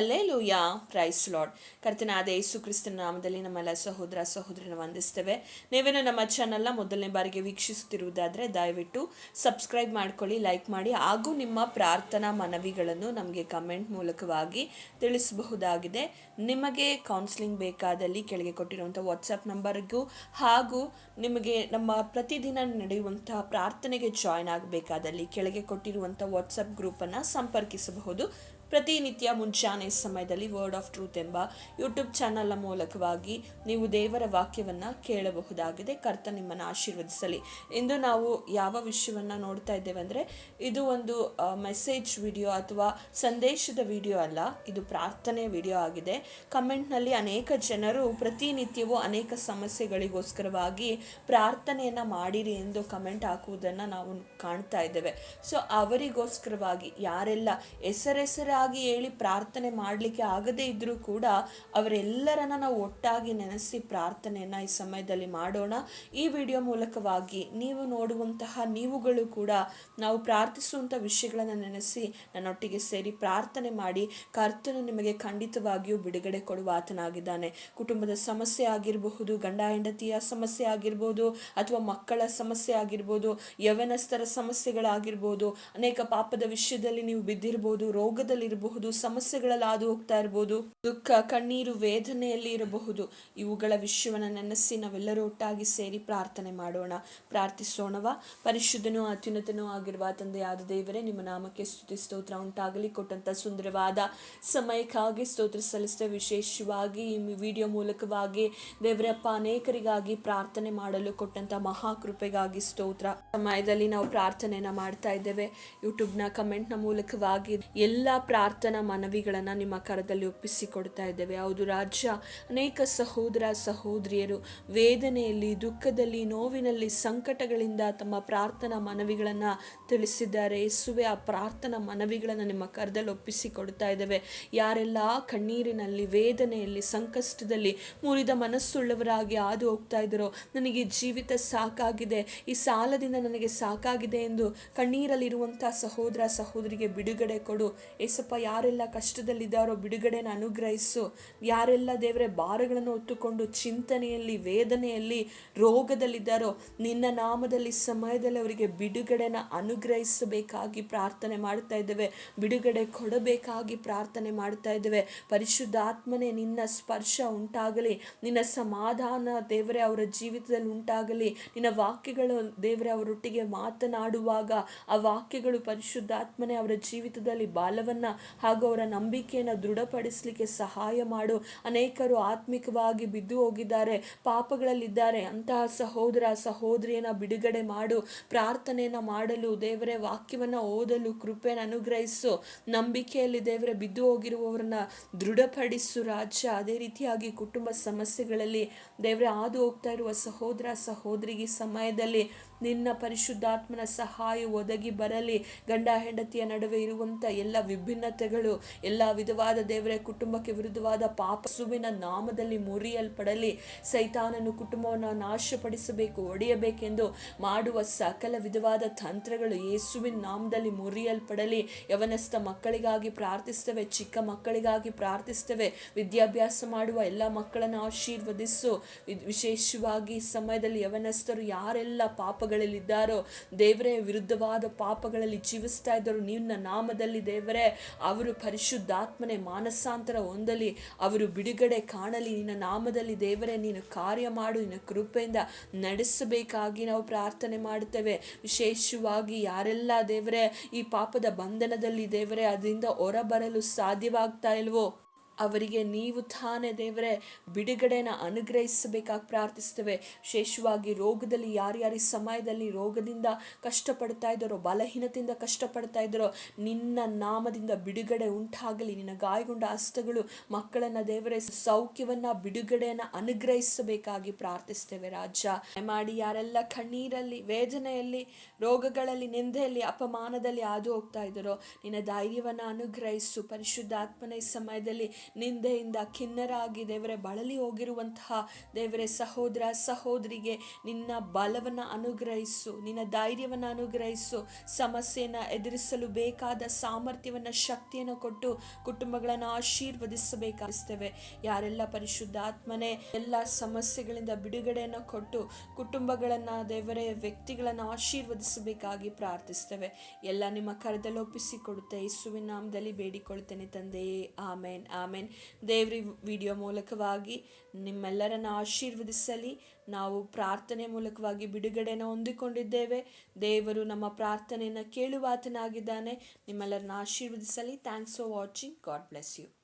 Hallelujah. Price lord. ಕರ್ತನಾದ ಯೇಸು ಕ್ರಿಸ್ತನ ನಾಮದಲ್ಲಿ ನಮ್ಮೆಲ್ಲ ಸಹೋದರ ಸಹೋದರನ ವಂದಿಸ್ತೇವೆ. ನೀವೇನು ನಮ್ಮ ಚಾನಲ್ನ ಮೊದಲನೇ ಬಾರಿಗೆ ವೀಕ್ಷಿಸುತ್ತಿರುವುದಾದರೆ ದಯವಿಟ್ಟು ಸಬ್ಸ್ಕ್ರೈಬ್ ಮಾಡ್ಕೊಳ್ಳಿ ಲೈಕ್ ಮಾಡಿ, ಹಾಗೂ ನಿಮ್ಮ ಪ್ರಾರ್ಥನಾ ಮನವಿಗಳನ್ನು ನಮಗೆ ಕಮೆಂಟ್ ಮೂಲಕವಾಗಿ ತಿಳಿಸಬಹುದಾಗಿದೆ. ನಿಮಗೆ ಕೌನ್ಸಿಲಿಂಗ್ ಬೇಕಾದಲ್ಲಿ ಕೆಳಗೆ ಕೊಟ್ಟಿರುವಂಥ ವಾಟ್ಸಪ್ ನಂಬರ್ಗೂ ಹಾಗೂ ನಿಮಗೆ ನಮ್ಮ ಪ್ರತಿದಿನ ನಡೆಯುವಂತಹ ಪ್ರಾರ್ಥನೆಗೆ ಜಾಯ್ನ್ ಆಗಬೇಕಾದಲ್ಲಿ ಕೆಳಗೆ ಕೊಟ್ಟಿರುವಂಥ ವಾಟ್ಸಪ್ ಗ್ರೂಪನ್ನು ಸಂಪರ್ಕಿಸಬಹುದು. ಪ್ರತಿನಿತ್ಯ ಮುಂಚಾನೆ ಸಮಯದಲ್ಲಿ ವರ್ಡ್ ಆಫ್ ಟ್ರೂತ್ ಎಂಬ ಯೂಟ್ಯೂಬ್ ಚಾನಲ್ನ ಮೂಲಕವಾಗಿ ನೀವು ದೇವರ ವಾಕ್ಯವನ್ನು ಕೇಳಬಹುದಾಗಿದೆ. ಕರ್ತ ನಿಮ್ಮನ್ನು ಆಶೀರ್ವದಿಸಲಿ. ಇಂದು ನಾವು ಯಾವ ವಿಷಯವನ್ನು ನೋಡ್ತಾ ಇದ್ದೇವೆ ಅಂದರೆ, ಇದು ಒಂದು ಮೆಸೇಜ್ ವಿಡಿಯೋ ಅಥವಾ ಸಂದೇಶದ ವಿಡಿಯೋ ಅಲ್ಲ. ಇದು ಪ್ರಾರ್ಥನೆಯ ವಿಡಿಯೋ ಆಗಿದೆ. ಕಮೆಂಟ್ನಲ್ಲಿ ಅನೇಕ ಜನರು ಪ್ರತಿನಿತ್ಯವೂ ಅನೇಕ ಸಮಸ್ಯೆಗಳಿಗೋಸ್ಕರವಾಗಿ ಪ್ರಾರ್ಥನೆಯನ್ನು ಮಾಡಿರಿ ಎಂದು ಕಮೆಂಟ್ ಹಾಕುವುದನ್ನು ನಾವು ಕಾಣ್ತಾ ಇದ್ದೇವೆ. ಸೊ ಅವರಿಗೋಸ್ಕರವಾಗಿ ಯಾರೆಲ್ಲ ಹೆಸರೆಸರಾಗಿ ಹೇಳಿ ಪ್ರಾರ್ಥನೆ ಮಾಡಲಿಕ್ಕೆ ಆಗದೇ ಇದ್ದರೂ ಕೂಡ ಅವರೆಲ್ಲರನ್ನ ನಾವು ಒಟ್ಟಾಗಿ ನೆನೆಸಿ ಪ್ರಾರ್ಥನೆಯನ್ನು ಈ ಸಮಯದಲ್ಲಿ ಮಾಡೋಣ. ಈ ವಿಡಿಯೋ ಮೂಲಕವಾಗಿ ನೀವು ನೋಡುವಂತಹ ನೀವುಗಳು ಕೂಡ ನಾವು ಪ್ರಾರ್ಥಿಸುವಂಥ ವಿಷಯಗಳನ್ನು ನೆನೆಸಿ ನನ್ನೊಟ್ಟಿಗೆ ಸೇರಿ ಪ್ರಾರ್ಥನೆ ಮಾಡಿ ಕರ್ತನು ನಿಮಗೆ ಖಂಡಿತವಾಗಿಯೂ ಬಿಡುಗಡೆ ಕೊಡುವ ಆತನಾಗಿದ್ದಾನೆ. ಕುಟುಂಬದ ಸಮಸ್ಯೆ ಆಗಿರಬಹುದು, ಗಂಡ ಹೆಂಡತಿಯ ಸಮಸ್ಯೆ ಆಗಿರ್ಬೋದು ಅಥವಾ ಮಕ್ಕಳ ಸಮಸ್ಯೆ ಆಗಿರ್ಬೋದು, ಯವನಸ್ಥರ ಸಮಸ್ಯೆಗಳಾಗಿರ್ಬೋದು, ಅನೇಕ ಪಾಪದ ವಿಷಯದಲ್ಲಿ ನೀವು ಬಿದ್ದಿರಬಹುದು ರೋಗದಲ್ಲಿರಬಹುದು ಸಮಸ್ಯೆಗಳಲ್ಲಿ ಹಾದು ಹೋಗ್ತಾ ಇರಬಹುದು, ದುಃಖ, ಕಣ್ಣೀರು, ವೇದನೆಯಲ್ಲಿ ಇರಬಹುದು. ಇವುಗಳ ವಿಷಯವನ್ನು ನೆನೆಸಿ ನಾವೆಲ್ಲರೂ ಒಟ್ಟಾಗಿ ಸೇರಿ ಪ್ರಾರ್ಥನೆ ಮಾಡೋಣ. ಪ್ರಾರ್ಥಿಸೋಣವ. ಪರಿಶುದ್ಧನೂ ಅತ್ಯುನ್ನತನೂ ಆಗಿರುವ ತಂದೆಯಾದ ದೇವರೇ, ನಿಮ್ಮ ನಾಮಕ್ಕೆ ಸ್ತುತಿ, ಸ್ತೋತ್ರ ಉಂಟಾಗಲಿ. ಕೊಟ್ಟಂತ ಸುಂದರವಾದ ಸಮಯಕ್ಕಾಗಿ ಸ್ತೋತ್ರ ಸಲ್ಲಿಸಿದ ವಿಶೇಷವಾಗಿ ಈ ವಿಡಿಯೋ ಮೂಲಕವಾಗಿ ದೇವರಪ್ಪ ಅನೇಕರಿಗಾಗಿ ಪ್ರಾರ್ಥನೆ ಮಾಡಲು ಕೊಟ್ಟಂತ ಮಹಾಕೃಪೆಗಾಗಿ ಸ್ತೋತ್ರ. ಸಮಯದಲ್ಲಿ ನಾವು ಪ್ರಾರ್ಥನೆಯನ್ನ ಮಾಡ್ತಾ ಇದ್ದೇವೆ. ಯೂಟ್ಯೂಬ್ನ ಕಮೆಂಟ್ನ ಮೂಲಕವಾಗಿ ಎಲ್ಲ ಪ್ರಾರ್ಥನಾ ಮನವಿಗಳನ್ನು ನಿಮ್ಮ ಕರದಲ್ಲಿ ಒಪ್ಪಿಸಿಕೊಡ್ತಾ ಇದ್ದೇವೆ. ಹೌದು ರಾಜ್ಯ, ಅನೇಕ ಸಹೋದರ ಸಹೋದರಿಯರು ವೇದನೆಯಲ್ಲಿ, ದುಃಖದಲ್ಲಿ, ನೋವಿನಲ್ಲಿ, ಸಂಕಟಗಳಿಂದ ತಮ್ಮ ಪ್ರಾರ್ಥನಾ ಮನವಿಗಳನ್ನು ತಿಳಿಸಿದ್ದಾರೆ. ಯೇಸುವೆ, ಆ ಪ್ರಾರ್ಥನಾ ಮನವಿಗಳನ್ನು ನಿಮ್ಮ ಕರದಲ್ಲಿ ಒಪ್ಪಿಸಿಕೊಡ್ತಾ ಇದ್ದೇವೆ. ಯಾರೆಲ್ಲ ಕಣ್ಣೀರಿನಲ್ಲಿ, ವೇದನೆಯಲ್ಲಿ, ಸಂಕಷ್ಟದಲ್ಲಿ ಮುರಿದ ಮನಸ್ಸುಳ್ಳವರಾಗಿ ಹಾದು ಹೋಗ್ತಾ ಇದ್ದರೋ, ನನಗೆ ಜೀವಿತ ಸಾಕಾಗಿದೆ. ಈ ಸಾಲದಿಂದ ನನಗೆ ಸಾಕಾಗಿದೆ ಎಂದು ಕಣ್ಣೀರಲ್ಲಿರುವಂಥ ಸಹೋದರ ಸಹೋದರಿಗೆ ಬಿಡುಗಡೆ ಕೊಡು. ಏಸಪ್ಪ ಯಾರೆಲ್ಲ ಕಷ್ಟದಲ್ಲಿದ್ದಾರೋ ಬಿಡುಗಡೆನ ಅನುಗ್ರಹಿಸು. ಯಾರೆಲ್ಲ ದೇವರೇ ಭಾರಗಳನ್ನು ಹೊತ್ತುಕೊಂಡು ಚಿಂತನೆಯಲ್ಲಿ, ವೇದನೆಯಲ್ಲಿ, ರೋಗದಲ್ಲಿದ್ದಾರೋ, ನಿನ್ನ ನಾಮದಲ್ಲಿ, ಸಮಯದಲ್ಲಿ ಅವರಿಗೆ ಬಿಡುಗಡೆನ ಅನುಗ್ರಹಿಸಬೇಕಾಗಿ ಪ್ರಾರ್ಥನೆ ಮಾಡ್ತಾ ಇದ್ದೇವೆ. ಬಿಡುಗಡೆ ಕೊಡಬೇಕಾಗಿ ಪ್ರಾರ್ಥನೆ ಮಾಡ್ತಾ ಇದ್ದೇವೆ. ಪರಿಶುದ್ಧಾತ್ಮನೇ, ನಿನ್ನ ಸ್ಪರ್ಶ ಉಂಟಾಗಲಿ. ನಿನ್ನ ಸಮಾಧಾನ ದೇವರೇ ಅವರ ಜೀವಿತದಲ್ಲಿ ಉಂಟಾಗಲಿ. ನಿನ್ನ ವಾಕ್ಯಗಳು ದೇವರೇ ಅವರೊಟ್ಟಿಗೆ ಮಾತನಾಡುವಾಗ ಆ ವಾಕ್ಯಗಳು ಪರಿಶುದ್ಧಾತ್ಮನೇ ಅವರ ಜೀವಿತದಲ್ಲಿ ಬಾಲವನ್ನ ಹಾಗೂ ಅವರ ನಂಬಿಕೆಯನ್ನು ದೃಢಪಡಿಸಲಿಕ್ಕೆ ಸಹಾಯ ಮಾಡು. ಅನೇಕರು ಆತ್ಮಿಕವಾಗಿ ಬಿದ್ದು ಹೋಗಿದ್ದಾರೆ, ಪಾಪಗಳಲ್ಲಿದ್ದಾರೆ. ಅಂತಹ ಸಹೋದರ ಸಹೋದರಿಯನ್ನ ಬಿಡುಗಡೆ ಮಾಡು. ಪ್ರಾರ್ಥನೆಯನ್ನ ಮಾಡಲು ದೇವರೇ, ವಾಕ್ಯವನ್ನ ಓದಲು ಕೃಪೆಯನ್ನು ಅನುಗ್ರಹಿಸು. ನಂಬಿಕೆಯಲ್ಲಿ ದೇವರೇ ಬಿದ್ದು ಹೋಗಿರುವವರನ್ನ ದೃಢಪಡಿಸು. ರಾಜ್ಯ ಅದೇ ರೀತಿಯಾಗಿ ಕುಟುಂಬ ಸಮಸ್ಯೆಗಳಲ್ಲಿ ದೇವರೇ ಹಾದು ಹೋಗ್ತಾ ಇರುವ ಸಹೋದರ, ಸಹೋದರಿಗೆ ಸಮಯದಲ್ಲಿ ನಿನ್ನ ಪರಿಶುದ್ಧಾತ್ಮನ ಸಹಾಯ ಒದಗಿ ಬರಲಿ. ಗಂಡ ಹೆಂಡತಿಯ ನಡುವೆ ಇರುವಂಥ ಎಲ್ಲ ವಿಭಿನ್ನತೆಗಳು, ಎಲ್ಲ ವಿಧವಾದ ದೇವರ ಕುಟುಂಬಕ್ಕೆ ವಿರುದ್ಧವಾದ ಪಾಪಸುವಿನ ನಾಮದಲ್ಲಿ ಮುರಿಯಲ್ಪಡಲಿ. ಸೈತಾನನು ಕುಟುಂಬವನ್ನು ನಾಶಪಡಿಸಬೇಕು, ಒಡೆಯಬೇಕೆಂದು ಮಾಡುವ ಸಕಲ ವಿಧವಾದ ತಂತ್ರಗಳು ಯೇಸುವಿನ ನಾಮದಲ್ಲಿ ಮುರಿಯಲ್ಪಡಲಿ. ಯವನಸ್ಥ ಮಕ್ಕಳಿಗಾಗಿ ಪ್ರಾರ್ಥಿಸ್ತವೆ ಚಿಕ್ಕ ಮಕ್ಕಳಿಗಾಗಿ ಪ್ರಾರ್ಥಿಸ್ತವೆ ವಿದ್ಯಾಭ್ಯಾಸ ಮಾಡುವ ಎಲ್ಲ ಮಕ್ಕಳನ್ನು ಆಶೀರ್ವದಿಸು. ವಿಶೇಷವಾಗಿ ಸಮಯದಲ್ಲಿ ಯವನಸ್ಥರು ಯಾರೆಲ್ಲ ಪಾಪಗಳಲ್ಲಿದ್ದಾರೋ? ದೇವರೇ, ವಿರುದ್ಧವಾದ ಪಾಪಗಳಲ್ಲಿ ಜೀವಿಸ್ತಾ ಇದ್ದರು ನಿನ್ನ ನಾಮದಲ್ಲಿ ದೇವರೇ. ಅವರು ಪರಿಶುದ್ಧಾತ್ಮನೆ, ಮಾನಸಾಂತರ ಹೊಂದಲಿ. ಅವರು ಬಿಡುಗಡೆ ಕಾಣಲಿ. ನಿನ್ನ ನಾಮದಲ್ಲಿ ದೇವರೇ, ನೀನು ಕಾರ್ಯ ಮಾಡು. ನಿನ್ನ ಕೃಪೆಯಿಂದ ನಡೆಸಬೇಕಾಗಿ ನಾವು ಪ್ರಾರ್ಥನೆ ಮಾಡುತ್ತೇವೆ. ವಿಶೇಷವಾಗಿ ಯಾರೆಲ್ಲ ದೇವರೇ, ಈ ಪಾಪದ ಬಂಧನದಲ್ಲಿ ದೇವರೇ, ಅದರಿಂದ ಹೊರಬರಲು ಸಾಧ್ಯವಾಗ್ತಾ ಇಲ್ವೋ? ಅವರಿಗೆ ನೀವು ತಾನೇ ದೇವರೇ ಬಿಡುಗಡೆನ ಅನುಗ್ರಹಿಸಬೇಕಾಗಿ ಪ್ರಾರ್ಥಿಸ್ತೇವೆ ವಿಶೇಷವಾಗಿ ರೋಗದಲ್ಲಿ ಯಾರ್ಯಾರ ಸಮಯದಲ್ಲಿ ರೋಗದಿಂದ ಕಷ್ಟಪಡ್ತಾ ಇದ್ದಾರೋ, ಬಲಹೀನತೆಯಿಂದ ಕಷ್ಟಪಡ್ತಾ ಇದ್ದಾರೋ, ನಿನ್ನ ನಾಮದಿಂದ ಬಿಡುಗಡೆ ಉಂಟಾಗಲಿ. ನಿನ್ನ ಗಾಯಗೊಂಡ ಹಸ್ತಗಳು ಮಕ್ಕಳನ್ನ ದೇವರೇ ಸೌಖ್ಯವನ್ನ, ಬಿಡುಗಡೆಯನ್ನ ಅನುಗ್ರಹಿಸಬೇಕಾಗಿ ಪ್ರಾರ್ಥಿಸ್ತೇವೆ ರಾಜ. ಮಾಡಿ ಯಾರೆಲ್ಲ ಕಣ್ಣೀರಲ್ಲಿ, ವೇದನೆಯಲ್ಲಿ, ರೋಗಗಳಲ್ಲಿ, ನಿಂದೆಯಲ್ಲಿ, ಅಪಮಾನದಲ್ಲಿ ಹಾದು ಹೋಗ್ತಾ ಇದ್ದಾರೋ, ನಿನ್ನ ಧೈರ್ಯವನ್ನ ಅನುಗ್ರಹಿಸು. ಪರಿಶುದ್ಧಾತ್ಮನ ಈ ಸಮಯದಲ್ಲಿ ನಿಂದೆಯಿಂದ ಖಿನ್ನರಾಗಿ ದೇವರೇ ಬಳಲಿ ಹೋಗಿರುವಂತಹ ದೇವರೇ ಸಹೋದರ ಸಹೋದರಿಗೆ ನಿನ್ನ ಬಲವನ್ನು ಅನುಗ್ರಹಿಸು, ನಿನ್ನ ಧೈರ್ಯವನ್ನು ಅನುಗ್ರಹಿಸು, ಸಮಸ್ಯೆಯನ್ನು ಎದುರಿಸಲು ಬೇಕಾದ ಸಾಮರ್ಥ್ಯವನ್ನು, ಶಕ್ತಿಯನ್ನು ಕೊಟ್ಟು ಕುಟುಂಬಗಳನ್ನು ಆಶೀರ್ವದಿಸಬೇಕಾಗಿಸ್ತೇವೆ. ಯಾರೆಲ್ಲ ಪರಿಶುದ್ಧಾತ್ಮನೆ ಎಲ್ಲ ಸಮಸ್ಯೆಗಳಿಂದ ಬಿಡುಗಡೆಯನ್ನು ಕೊಟ್ಟು ಕುಟುಂಬಗಳನ್ನು ದೇವರೇ ವ್ಯಕ್ತಿಗಳನ್ನು ಆಶೀರ್ವದಿಸಬೇಕಾಗಿ ಪ್ರಾರ್ಥಿಸ್ತೇವೆ. ಎಲ್ಲ ನಿಮ್ಮ ಕರೆದಲ್ಲಿ ಒಪ್ಪಿಸಿಕೊಡುತ್ತೆ ಯೇಸುವಿನ ನಾಮದಲ್ಲಿ ಬೇಡಿಕೊಳ್ತೇನೆ ತಂದೆಯೇ. ಆಮೇನ್. ಆಮೇನ್. ದೇವ್ರಿ ವಿಡಿಯೋ ಮೂಲಕವಾಗಿ ನಿಮ್ಮೆಲ್ಲರನ್ನ ಆಶೀರ್ವದಿಸಲಿ. ನಾವು ಪ್ರಾರ್ಥನೆ ಮೂಲಕವಾಗಿ ಬಿಡುಗಡೆಯನ್ನು ಹೊಂದಿಕೊಂಡಿದ್ದೇವೆ. ದೇವರು ನಮ್ಮ ಪ್ರಾರ್ಥನೆಯನ್ನು ಕೇಳುವಾತನಾಗಿದ್ದಾನೆ ನಿಮ್ಮೆಲ್ಲರನ್ನ ಆಶೀರ್ವದಿಸಲಿ. Thanks for watching God bless you